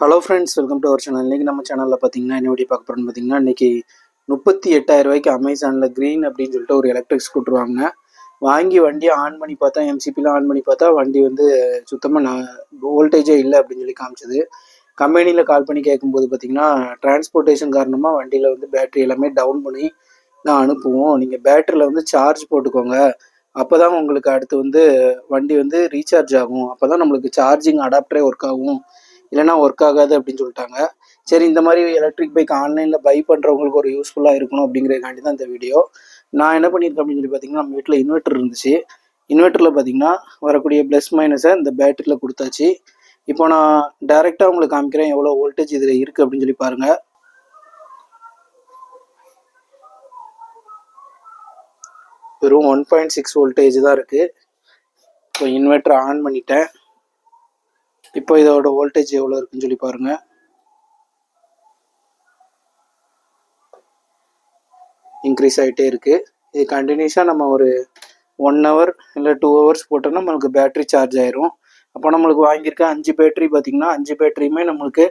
Hello friends welcome to our channel இன்றைக்கி நம்ம சேனலில் பார்த்தீங்கன்னா என்ன வீடியோ பார்க்க பார்த்தீங்கன்னா இன்றைக்கி முப்பத்தி எட்டாயிரம் ரூபாய்க்கு அமேசானில் க்ரீன் அப்படின்னு சொல்லிட்டு ஒரு எலக்ட்ரிக் ஸ்கூட்டர் வாங்கினேன் வாங்கி வண்டியை ஆன் பண்ணி பார்த்தா எம்சிபிலாம் ஆன் பண்ணி பார்த்தா வண்டி வந்து சுத்தமாக நான் வோல்டேஜே இல்லை அப்படின்னு சொல்லி காமிச்சது. கம்பெனியில் கால் பண்ணி கேட்கும்போது பார்த்தீங்கன்னா டிரான்ஸ்போர்ட்டேஷன் காரணமாக வண்டியில் வந்து பேட்டரி எல்லாமே டவுன் பண்ணி நான் அனுப்புவோம். நீங்கள் பேட்டரியில் வந்து சார்ஜ் போட்டுக்கோங்க. அப்போ தான் உங்களுக்கு அடுத்து வந்து வண்டி வந்து ரீசார்ஜ் ஆகும். அப்போ தான் நம்மளுக்கு சார்ஜிங் அடாப்டரே ஒர்க் ஆகும். இல்லைனா ஒர்க் ஆகாது அப்படின்னு சொல்லிட்டாங்க. சரி இந்த மாதிரி எலக்ட்ரிக் பைக் ஆன்லைனில் பை பண்ணுறவங்களுக்கு ஒரு யூஸ்ஃபுல்லாக இருக்கணும் அப்படிங்கிறதுக்காண்டி தான் இந்த வீடியோ நான் என்ன பண்ணியிருக்கேன் அப்படின்னு சொல்லி பார்த்தீங்கன்னா நம்ம வீட்டில் இன்வெர்ட்டர் இருந்துச்சு. இன்வெர்ட்டரில் பார்த்தீங்கன்னா வரக்கூடிய ப்ளஸ் மைனஸை இந்த பேட்டரியில் கொடுத்தாச்சு. இப்போ நான் டைரெக்டாக உங்களுக்கு காமிக்கிறேன் எவ்வளோ வோல்டேஜ் இதில் இருக்குது அப்படின்னு சொல்லி பாருங்கள் வெறும் ஒன் பாயிண்ட் சிக்ஸ் வோல்டேஜ் தான் இருக்குது இப்போ இன்வெர்ட்டர் ஆன் பண்ணிட்டேன். இப்போ இதோட வோல்டேஜ் எவ்வளோ இருக்குன்னு சொல்லி பாருங்கள் இன்க்ரீஸ் ஆகிட்டே இருக்குது இது கண்டினியூஸாக நம்ம ஒரு ஒன் ஹவர் இல்லை டூ ஹவர்ஸ் போட்டோம்னா நம்மளுக்கு பேட்ரி சார்ஜ் ஆயிரும். அப்போ நம்மளுக்கு வாங்கியிருக்க அஞ்சு பேட்ரி பார்த்திங்கன்னா அஞ்சு பேட்டரியுமே நம்மளுக்கு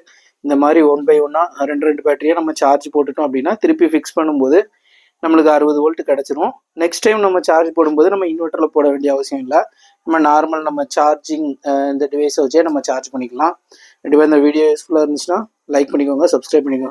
இந்த மாதிரி ஒன் பை ஒன்னாக ரெண்டு ரெண்டு பேட்டரியாக நம்ம சார்ஜ் போட்டுட்டோம் அப்படின்னா திருப்பி ஃபிக்ஸ் பண்ணும்போது நம்மளுக்கு அறுபது வோல்ட் கிடச்சிரும். நெக்ஸ்ட் டைம் நம்ம சார்ஜ் போடும்போது நம்ம இன்வெர்ட்டரில் போட வேண்டிய அவசியம் இல்லை. நம்ம நார்மல் நம்ம சார்ஜிங் இந்த டிவைஸை வச்சே நம்ம சார்ஜ் பண்ணிக்கலாம். கண்டிப்பாக இந்த வீடியோ யூஸ்ஃபுல்லாக இருந்துச்சுன்னா லைக் பண்ணிக்கோங்க சப்ஸ்கிரைப் பண்ணிக்கோங்க.